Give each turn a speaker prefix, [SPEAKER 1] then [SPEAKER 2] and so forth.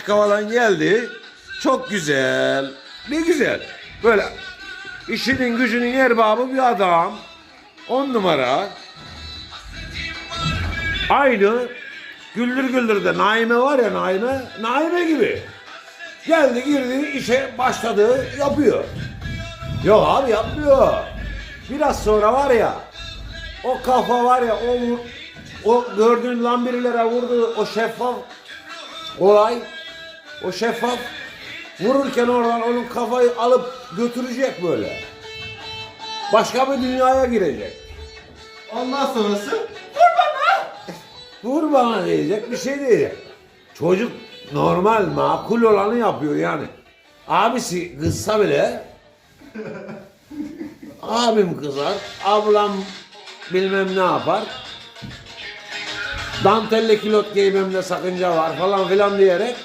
[SPEAKER 1] açık havadan geldi. Çok güzel. Ne güzel. Böyle işinin gücünün erbabı bir adam. On numara. Aynı Güldür Güldür'de Naime var ya Naime. Naime gibi. Geldi girdi işe başladı yapıyor. Yok abi yapmıyor. Biraz sonra var ya o kafa var ya o o gördüğün lambirilere vurdu o şeffaf olay o şeffaf vururken oradan onun kafayı alıp götürecek böyle. Başka bir dünyaya girecek.
[SPEAKER 2] Ondan sonrası
[SPEAKER 1] Vur bana diyecek bir şey diyecek. Çocuk normal makul olanı yapıyor yani. Abisi kızsa bile abim kızar, ablam bilmem ne yapar. Dantelli kilot giymemde sakınca var falan filan diyerek